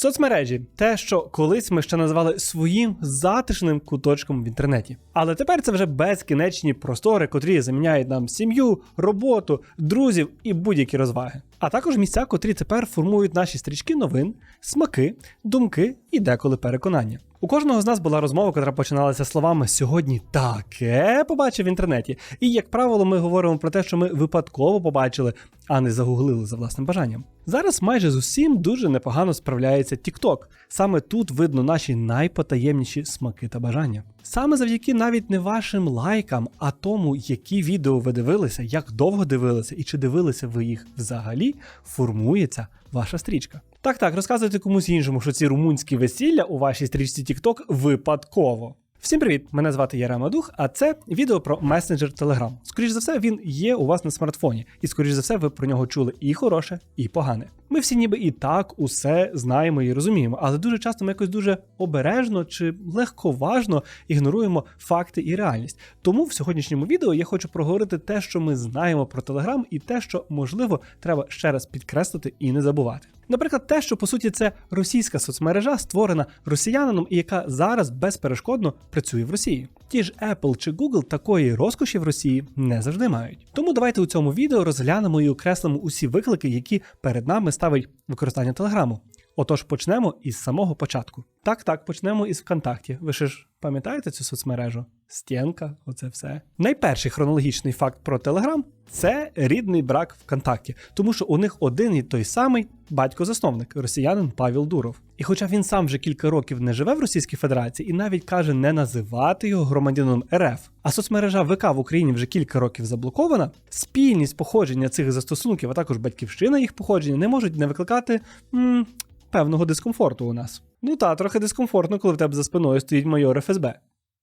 Соцмережі те, що колись ми ще назвали своїм затишним куточком в інтернеті. Але тепер це вже безкінечні простори, котрі заміняють нам сім'ю, роботу, друзів і будь-які розваги. А також місця, котрі тепер формують наші стрічки новин, смаки, думки і деколи переконання. У кожного з нас була розмова, яка починалася словами сьогодні таке побачив в інтернеті. І, як правило, ми говоримо про те, що ми випадково побачили, а не загуглили за власним бажанням. Зараз майже з усім дуже непогано справляється TikTok. Саме тут видно наші найпотаємніші смаки та бажання. Саме завдяки навіть не вашим лайкам, а тому, які відео ви дивилися, як довго дивилися і чи дивилися ви їх взагалі, формується ваша стрічка. Так, так, розказуйте комусь іншому, що ці румунські весілля у вашій стрічці TikTok випадково. Всім привіт! Мене звати Ярема Дух, а це відео про месенджер Telegram. Скоріше за все, він є у вас на смартфоні, і скоріш за все, ви про нього чули і хороше, і погане. Ми всі ніби і так усе знаємо і розуміємо, але дуже часто ми якось дуже обережно чи легковажно ігноруємо факти і реальність. Тому в сьогоднішньому відео я хочу проговорити те, що ми знаємо про Telegram, і те, що можливо треба ще раз підкреслити і не забувати. Наприклад, те, що по суті це російська соцмережа, створена росіянином і яка зараз безперешкодно працює в Росії. Ті ж Apple чи Google такої розкоші в Росії не завжди мають. Тому давайте у цьому відео розглянемо і окреслимо усі виклики, які перед нами ставить використання Телеграму. Отож, почнемо із самого початку. Так, так, почнемо із ВКонтакті. Ви ж пам'ятаєте цю соцмережу? Стінка, оце все. Найперший хронологічний факт про Телеграм це рідний брак ВКонтакті, тому що у них один і той самий батько-засновник, росіянин Павел Дуров. І хоча він сам вже кілька років не живе в Російській Федерації і навіть каже не називати його громадянином РФ, а соцмережа ВК в Україні вже кілька років заблокована, спільність походження цих застосунків, а також батьківщина їх походження не можуть не викликати м, певного дискомфорту у нас. Ну та трохи дискомфортно, коли в тебе за спиною стоїть майор ФСБ.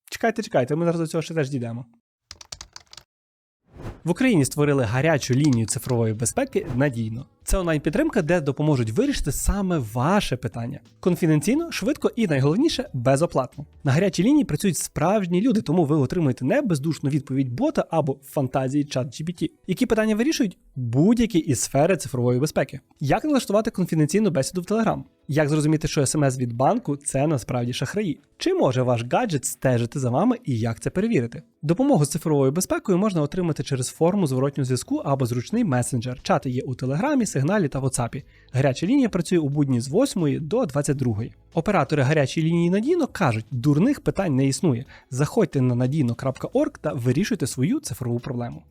Чекайте, чекайте, ми зараз до цього ще теж дійдемо. В Україні створили гарячу лінію цифрової безпеки надійно. Це онлайн-підтримка, де допоможуть вирішити саме ваше питання. Конфіденційно, швидко і найголовніше безоплатно. На гарячій лінії працюють справжні люди, тому ви отримуєте не бездушну відповідь бота або фантазії чат GPT, які питання вирішують будь-які із сфери цифрової безпеки. Як налаштувати конфіденційну бесіду в Telegram? Як зрозуміти, що смс від банку це насправді шахраї? Чи може ваш гаджет стежити за вами і як це перевірити? Допомогу з цифровою безпекою можна отримати через форму зворотнього зв'язку або зручний месенджер. Чати є у Телеграмі, Сигналі та WhatsApp. Гаряча лінія працює у будні з 8 до 22. Оператори гарячої лінії надійно кажуть, дурних питань не існує. Заходьте на надійно.org та вирішуйте свою цифрову проблему.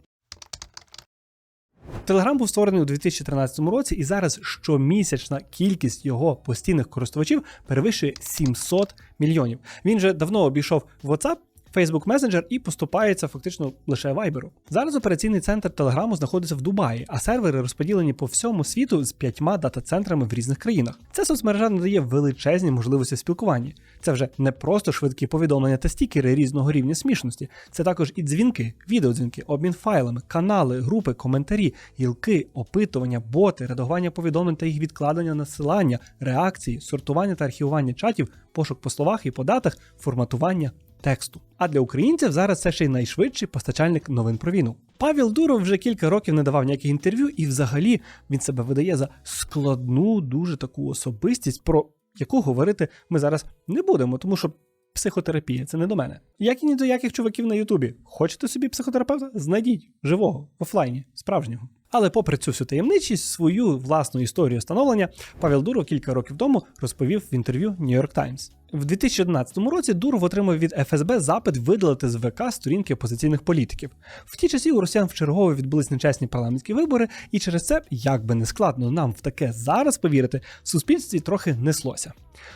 Телеграм був створений у 2013 році, і зараз щомісячна кількість його постійних користувачів перевищує 700 мільйонів. Він же давно обійшов WhatsApp, Facebook Messenger і поступається фактично лише Viber. Зараз операційний центр Телеграму знаходиться в Дубаї, а сервери розподілені по всьому світу з п'ятьма дата-центрами в різних країнах. Ця соцмережа надає величезні можливості спілкування. Це вже не просто швидкі повідомлення та стікери різного рівня смішності. Це також і дзвінки, відеодзвінки, обмін файлами, канали, групи, коментарі, гілки, опитування, боти, редагування повідомлень та їх відкладення насилання, реакції, сортування та архівування чатів, пошук по словах і по датах, форматування тексту. А для українців зараз це ще й найшвидший постачальник новин про війну. Павел Дуров вже кілька років не давав ніяких інтерв'ю, і взагалі він себе видає за складну, дуже таку особистість, про яку говорити ми зараз не будемо, тому що. Психотерапія це не до мене. Як і ні до яких чуваків на Ютубі. Хочете собі психотерапевта? Знайдіть живого, в офлайні, справжнього. Але попри цю всю таємничість, свою власну історію становлення Павел Дуров кілька років тому розповів в інтерв'ю York Times. В 2011 році Дуров отримав від ФСБ запит видалити з ВК сторінки опозиційних політиків. В ті часі у росіян вчергово відбулись нечесні парламентські вибори, і через це, як би не складно нам в таке зараз повірити, в суспільстві трохи неслося.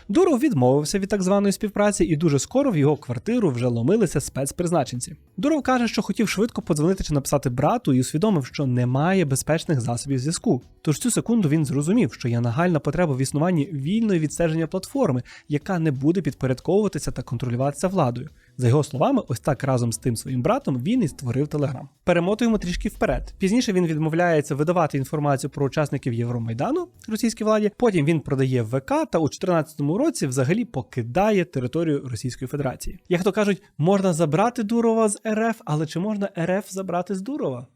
Дуров відмовився від так званої співпраці, і дуже скоро в його квартиру вже ломилися спецпризначенці. Дуров каже, що хотів швидко подзвонити чи написати брату і усвідомив, що немає безпечних засобів зв'язку. Тож цю секунду він зрозумів, що є нагальна потреба в існуванні вільної відстеження платформи, яка не буде підпорядковуватися та контролюватися владою. За його словами, ось так разом з тим своїм братом він і створив Телеграм. Перемотуємо трішки вперед. Пізніше він відмовляється видавати інформацію про учасників Євромайдану російській владі. Потім він продає ВК та у 2014 році взагалі покидає територію Російської Федерації. Як то кажуть, можна забрати Дурова з РФ, але чи можна РФ забрати з Дурова?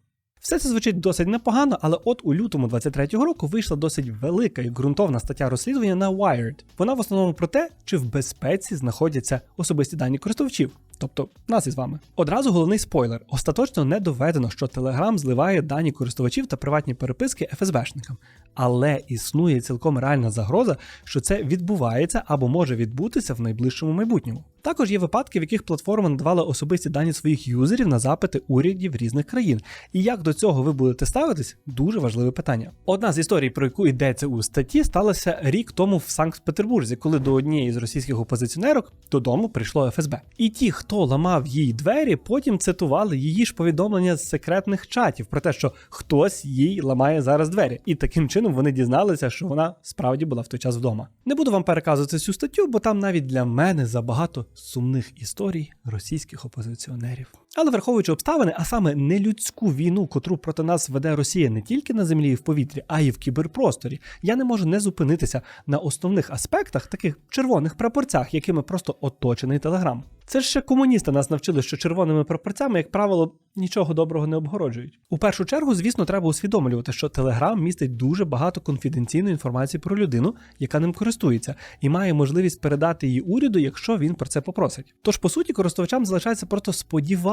Все це звучить досить непогано, але от у лютому 23-го року вийшла досить велика і ґрунтовна стаття розслідування на Wired. Вона в основному про те, чи в безпеці знаходяться особисті дані користувачів. Тобто нас із вами. Одразу головний спойлер: остаточно не доведено, що Telegram зливає дані користувачів та приватні переписки ФСБшникам. Але існує цілком реальна загроза, що це відбувається або може відбутися в найближчому майбутньому. Також є випадки, в яких платформа надавала особисті дані своїх юзерів на запити урядів різних країн. І як до цього ви будете ставитись, дуже важливе питання. Одна з історій, про яку йдеться у статті, сталася рік тому в Санкт-Петербурзі, коли до однієї з російських опозиціонерок додому прийшло ФСБ. І ті, хто ламав їй двері, потім цитували її ж повідомлення з секретних чатів про те, що хтось їй ламає зараз двері. І таким чином вони дізналися, що вона справді була в той час вдома. Не буду вам переказувати цю статтю, бо там навіть для мене забагато сумних історій російських опозиціонерів. Але враховуючи обставини, а саме нелюдську війну, котру проти нас веде Росія не тільки на землі і в повітрі, а й в кіберпросторі, я не можу не зупинитися на основних аспектах, таких червоних прапорцях, якими просто оточений телеграм. Це ж ще комуністи нас навчили, що червоними прапорцями, як правило, нічого доброго не обгороджують. У першу чергу, звісно, треба усвідомлювати, що Телеграм містить дуже багато конфіденційної інформації про людину, яка ним користується, і має можливість передати її уряду, якщо він про це попросить. Тож, по суті, користувачам залишається просто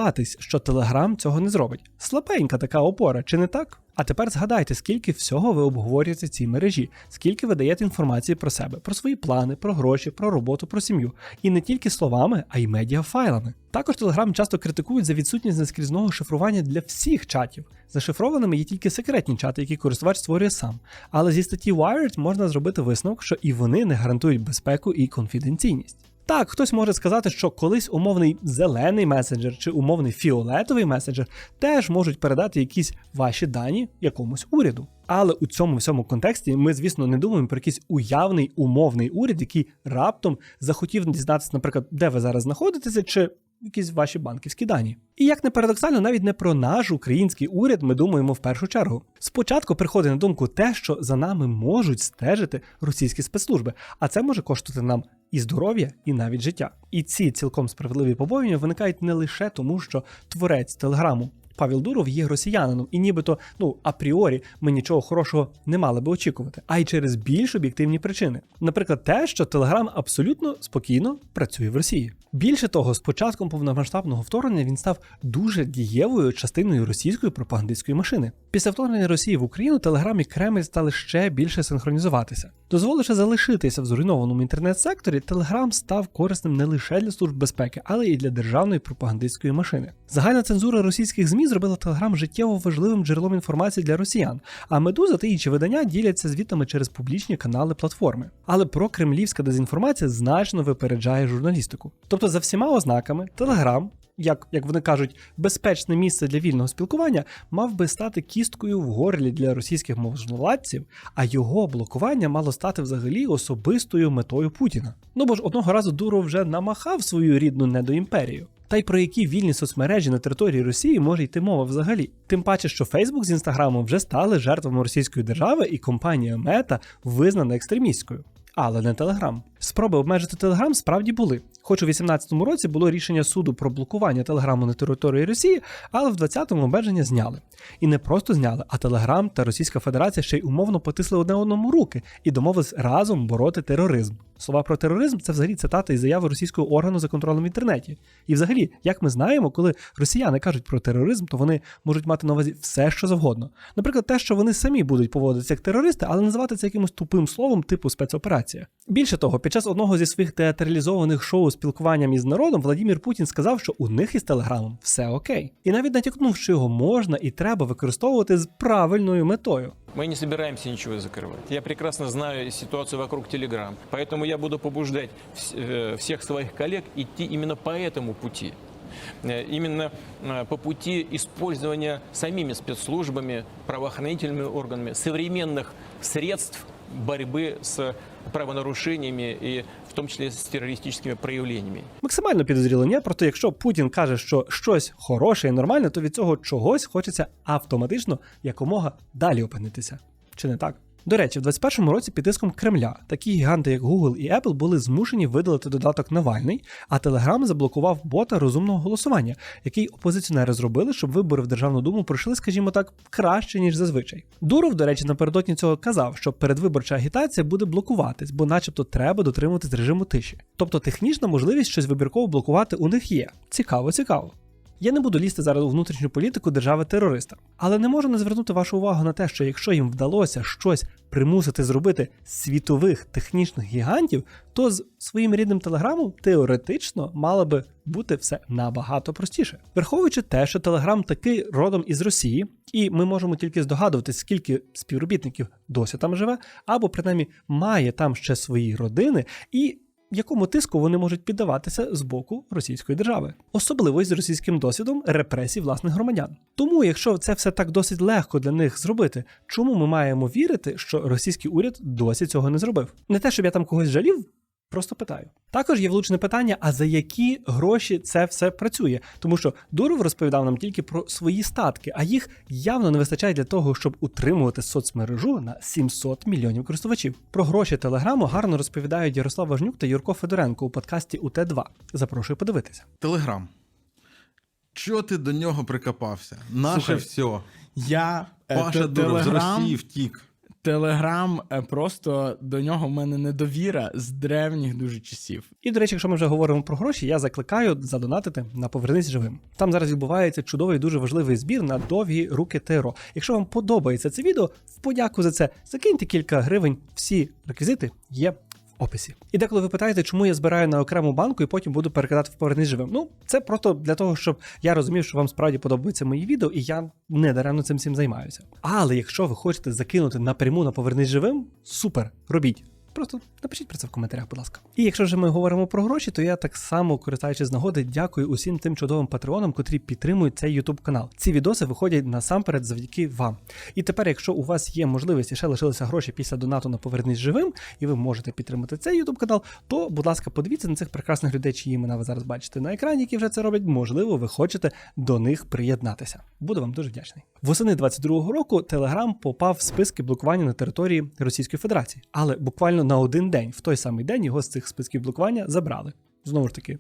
сподіватись, що Телеграм цього не зробить. Слабенька така опора, чи не так? А тепер згадайте, скільки всього ви обговорюєте в цій мережі, скільки ви даєте інформації про себе, про свої плани, про гроші, про роботу, про сім'ю. І не тільки словами, а й медіафайлами. Також Telegram часто критикують за відсутність наскрізного шифрування для всіх чатів. Зашифрованими є тільки секретні чати, які користувач створює сам. Але зі статті Wired можна зробити висновок, що і вони не гарантують безпеку і конфіденційність. Так, хтось може сказати, що колись умовний зелений месенджер чи умовний фіолетовий месенджер теж можуть передати якісь ваші дані якомусь уряду. Але у цьому всьому контексті ми, звісно, не думаємо про якийсь уявний умовний уряд, який раптом захотів дізнатися, наприклад, де ви зараз знаходитеся, чи якісь ваші банківські дані. І як не парадоксально, навіть не про наш український уряд ми думаємо в першу чергу. Спочатку приходить на думку те, що за нами можуть стежити російські спецслужби, а це може коштувати нам і здоров'я, і навіть життя. І ці цілком справедливі побоювання виникають не лише тому, що творець телеграму. Павел Дуров є росіянином, і нібито, ну апріорі, ми нічого хорошого не мали би очікувати, а й через більш об'єктивні причини. Наприклад, те, що Телеграм абсолютно спокійно працює в Росії. Більше того, з початком повномасштабного вторгнення він став дуже дієвою частиною російської пропагандистської машини. Після вторгнення Росії в Україну Телеграм і Кремль стали ще більше синхронізуватися. Дозволивши залишитися в зруйнованому інтернет-секторі, Телеграм став корисним не лише для служб безпеки, але й для державної пропагандистської машини. Загальна цензура російських ЗМІ зробила Телеграм життєво важливим джерелом інформації для росіян, а медуза та інші видання діляться звітами через публічні канали платформи. Але про кремлівська дезінформація значно випереджає журналістику. Тобто, за всіма ознаками, Телеграм. Як, як вони кажуть, безпечне місце для вільного спілкування мав би стати кісткою в горлі для російських можновладців, а його блокування мало стати взагалі особистою метою Путіна. Ну бо ж одного разу Дуров вже намахав свою рідну недоімперію. Та й про які вільні соцмережі на території Росії може йти мова взагалі. Тим паче, що Фейсбук з Інстаграмом вже стали жертвами російської держави, і компанія Мета визнана екстремістською. Але не Телеграм. Спроби обмежити Телеграм справді були. Хоч у 2018 році було рішення суду про блокування Телеграму на території Росії, але в 20-му обмеження зняли. І не просто зняли, а Телеграм та Російська Федерація ще й умовно потисли одне одному руки і домовились разом бороти тероризм. Слова про тероризм це взагалі цитата із заяви російського органу за контролем в інтернеті. І взагалі, як ми знаємо, коли росіяни кажуть про тероризм, то вони можуть мати на увазі все, що завгодно. Наприклад, те, що вони самі будуть поводитися як терористи, але називати це якимось тупим словом, типу спецоперація. Більше того, під час одного зі своїх театралізованих шоу спілкуванням із народом Владимир Путін сказав, що у них із телеграмом все окей, і навіть натякнув, що його можна і треба використовувати з правильною метою. Мы не собираемся ничего закрывать. Я прекрасно знаю ситуацию вокруг Telegram, поэтому я буду побуждать э, всех своих коллег идти именно по этому пути. Э, Именно э, по пути использования самими спецслужбами, правоохранительными органами современных средств борьбы с правонарушениями и в числі з терористичними проявленнями. Максимально підозрілення. Проте, якщо Путін каже, що щось хороше і нормальне, то від цього чогось хочеться автоматично якомога далі опинитися. Чи не так? До речі, в 21-му році під тиском Кремля такі гіганти, як Google і Apple, були змушені видалити додаток Навальний, а Telegram заблокував бота розумного голосування, який опозиціонери зробили, щоб вибори в Державну думу пройшли, скажімо так, краще ніж зазвичай. Дуров, до речі, напередодні цього казав, що передвиборча агітація буде блокуватись, бо, начебто, треба дотримуватись режиму тиші. Тобто технічна можливість щось вибірково блокувати у них є. Цікаво, цікаво. Я не буду лізти зараз у внутрішню політику держави-терориста, але не можу не звернути вашу увагу на те, що якщо їм вдалося щось примусити зробити світових технічних гігантів, то з своїм рідним телеграмом теоретично мало би бути все набагато простіше. Враховуючи те, що Телеграм таки родом із Росії, і ми можемо тільки здогадуватись, скільки співробітників досі там живе, або принаймні має там ще свої родини і якому тиску вони можуть піддаватися з боку російської держави, особливо з російським досвідом репресій власних громадян. Тому, якщо це все так досить легко для них зробити, чому ми маємо вірити, що російський уряд досі цього не зробив? Не те, щоб я там когось жалів. Просто питаю. Також є влучне питання: а за які гроші це все працює? Тому що Дуров розповідав нам тільки про свої статки, а їх явно не вистачає для того, щоб утримувати соцмережу на 700 мільйонів користувачів. Про гроші телеграму гарно розповідають Ярослав Важнюк та Юрко Федоренко у подкасті УТ2. Запрошую подивитися. Телеграм. Чого ти до нього прикопався? Наше Слухай, все. Я е, Паша Дуров з Росії втік. Телеграм е, просто до нього в мене недовіра з древніх дуже часів. І до речі, якщо ми вже говоримо про гроші, я закликаю задонатити на повернись живим. Там зараз відбувається чудовий дуже важливий збір на довгі руки ТРО. Якщо вам подобається це відео, в подяку за це закиньте кілька гривень. Всі реквізити є. Описі. І деколи ви питаєте, чому я збираю на окрему банку і потім буду перекидати в повернись живим. Ну, це просто для того, щоб я розумів, що вам справді подобаються мої відео, і я не даремно цим всім займаюся. Але якщо ви хочете закинути напряму на повернись живим, супер, робіть. Просто напишіть про це в коментарях, будь ласка. І якщо вже ми говоримо про гроші, то я так само, користуючись з нагоди, дякую усім тим чудовим патреонам, котрі підтримують цей YouTube канал. Ці відоси виходять насамперед завдяки вам. І тепер, якщо у вас є можливість і ще лишилися гроші після донату на повернись живим, і ви можете підтримати цей YouTube канал, то, будь ласка, подивіться на цих прекрасних людей, чиї імена ви зараз бачите на екрані, які вже це роблять. Можливо, ви хочете до них приєднатися. Буду вам дуже вдячний. Восени 22-го року Telegram попав в списки блокування на території Російської Федерації, але буквально на один день, в той самий день, його з цих списків блокування забрали. Знову ж таки,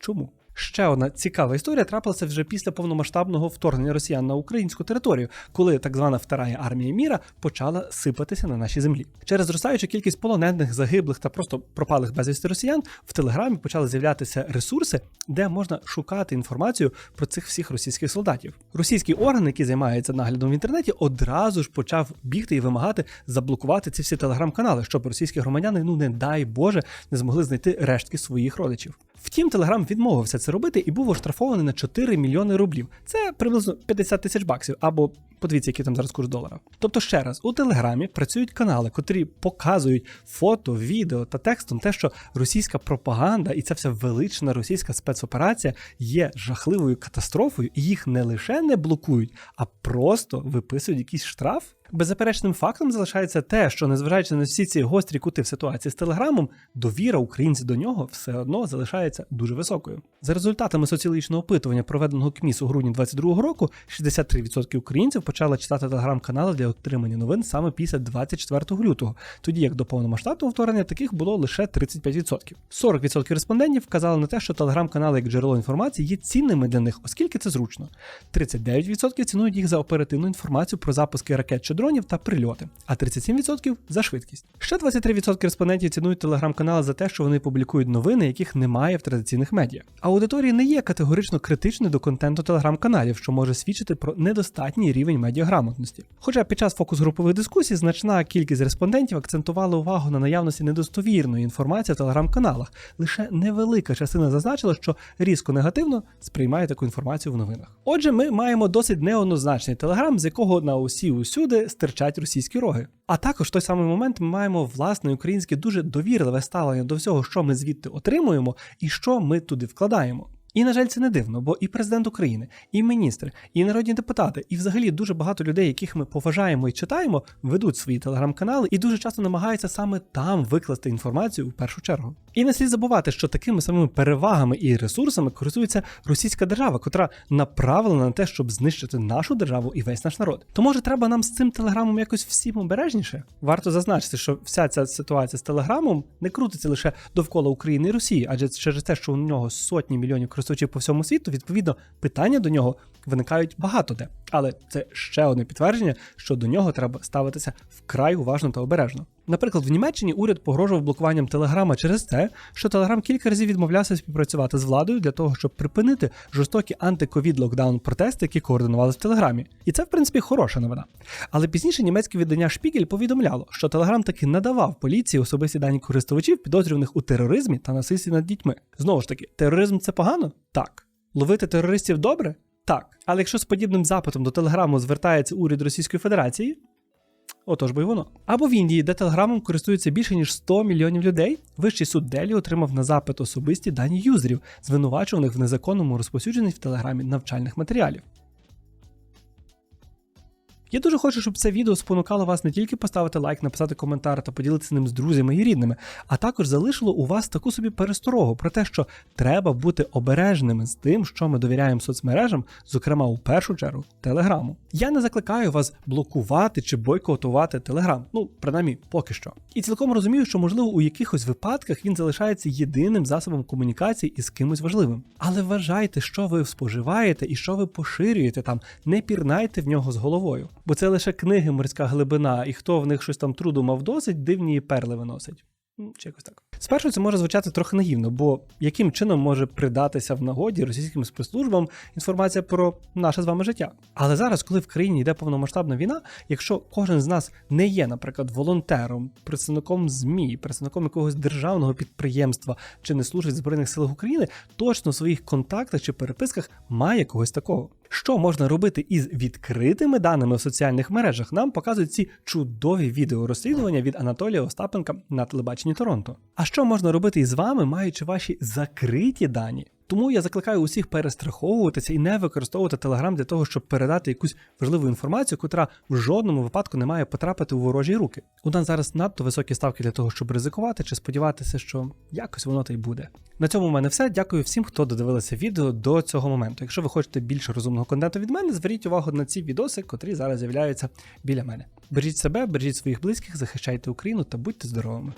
чому? Ще одна цікава історія трапилася вже після повномасштабного вторгнення росіян на українську територію, коли так звана Вторая армія міра почала сипатися на нашій землі. Через зростаючу кількість полонених, загиблих та просто пропалих безвісти росіян в телеграмі почали з'являтися ресурси, де можна шукати інформацію про цих всіх російських солдатів. Російський орган, який займається наглядом в інтернеті, одразу ж почав бігти і вимагати заблокувати ці всі телеграм-канали, щоб російські громадяни, ну не дай Боже, не змогли знайти рештки своїх родичів. Втім, Телеграм відмовився це робити і був оштрафований на 4 мільйони рублів. Це приблизно 50 тисяч баксів, або подивіться, який там зараз курс долара. Тобто, ще раз, у Телеграмі працюють канали, котрі показують фото, відео та текстом те, що російська пропаганда і ця вся велична російська спецоперація є жахливою катастрофою, і їх не лише не блокують, а просто виписують якийсь штраф. Беззаперечним фактом залишається те, що незважаючи на всі ці гострі кути в ситуації з телеграмом, довіра українців до нього все одно залишається дуже високою. За результатами соціологічного опитування, проведеного КМІС у грудні 2022 року, 63% українців почали читати телеграм-канали для отримання новин саме після 24 лютого, тоді як до повномасштабного вторгнення таких було лише 35%. 40% респондентів вказали на те, що телеграм-канали як джерело інформації є цінними для них, оскільки це зручно. 39% цінують їх за оперативну інформацію про запуски ракет чи дронів та прильоти, а 37% за швидкість. Ще 23% респондентів цінують телеграм-канали за те, що вони публікують новини, яких немає в традиційних медіа. Аудиторія не є категорично критичною до контенту телеграм-каналів, що може свідчити про недостатній рівень медіаграмотності. Хоча під час фокус-групових дискусій значна кількість респондентів акцентувала увагу на наявності недостовірної інформації в телеграм-каналах. Лише невелика частина зазначила, що різко негативно сприймає таку інформацію в новинах. Отже, ми маємо досить неоднозначний телеграм, з якого на усі усюди стирчать російські роги. А також той самий момент ми маємо власне українське дуже довірливе ставлення до всього, що ми звідти отримуємо і що ми туди вкладаємо. І на жаль, це не дивно, бо і президент України, і міністри, і народні депутати, і взагалі дуже багато людей, яких ми поважаємо і читаємо, ведуть свої телеграм-канали і дуже часто намагаються саме там викласти інформацію в першу чергу. І не слід забувати, що такими самими перевагами і ресурсами користується російська держава, котра направлена на те, щоб знищити нашу державу і весь наш народ. То може треба нам з цим телеграмом якось всім обережніше? Варто зазначити, що вся ця ситуація з телеграмом не крутиться лише довкола України і Росії, адже через те, що у нього сотні мільйонів користувачів по всьому світу, відповідно, питання до нього виникають багато де. Але це ще одне підтвердження, що до нього треба ставитися вкрай уважно та обережно. Наприклад, в Німеччині уряд погрожував блокуванням Телеграма через те, що Телеграм кілька разів відмовлявся співпрацювати з владою для того, щоб припинити жорстокі антиковід локдаун протести, які координувалися в Телеграмі. І це, в принципі, хороша новина. Але пізніше німецьке видання Шпігель повідомляло, що Телеграм таки надавав поліції особисті дані користувачів, підозрюваних у тероризмі та насильстві над дітьми. Знову ж таки, тероризм це погано? Так. Ловити терористів добре? Так. Але якщо з подібним запитом до Телеграму звертається уряд Російської Федерації, Отож бо й воно. Або в Індії, де телеграмом користується більше ніж 100 мільйонів людей, вищий суд Делі отримав на запит особисті дані юзерів, звинувачуваних в незаконному розповсюдженні в телеграмі навчальних матеріалів. Я дуже хочу, щоб це відео спонукало вас не тільки поставити лайк, написати коментар та поділитися ним з друзями і рідними, а також залишило у вас таку собі пересторогу про те, що треба бути обережними з тим, що ми довіряємо соцмережам, зокрема у першу чергу Телеграму. Я не закликаю вас блокувати чи бойкотувати Телеграм, ну принаймні поки що. І цілком розумію, що можливо у якихось випадках він залишається єдиним засобом комунікації із кимось важливим. Але вважайте, що ви споживаєте і що ви поширюєте там, не пірнайте в нього з головою. Бо це лише книги морська глибина, і хто в них щось там труду мав досить, дивні перли виносить. Чи якось так. Спершу це може звучати трохи наївно, бо яким чином може придатися в нагоді російським спецслужбам інформація про наше з вами життя? Але зараз, коли в країні йде повномасштабна війна, якщо кожен з нас не є, наприклад, волонтером, представником ЗМІ, представником якогось державного підприємства чи не служить в Збройних силах України, точно в своїх контактах чи переписках має когось такого. Що можна робити із відкритими даними в соціальних мережах? Нам показують ці чудові відеорозслідування від Анатолія Остапенка на телебаченні Торонто. А що можна робити із вами, маючи ваші закриті дані? Тому я закликаю усіх перестраховуватися і не використовувати Телеграм для того, щоб передати якусь важливу інформацію, котра в жодному випадку не має потрапити у ворожі руки. У нас зараз надто високі ставки для того, щоб ризикувати чи сподіватися, що якось воно та й буде. На цьому в мене все. Дякую всім, хто додивилися відео до цього моменту. Якщо ви хочете більше розумного контенту від мене, зверніть увагу на ці відоси, котрі зараз з'являються біля мене. Бережіть себе, бережіть своїх близьких, захищайте Україну та будьте здоровими.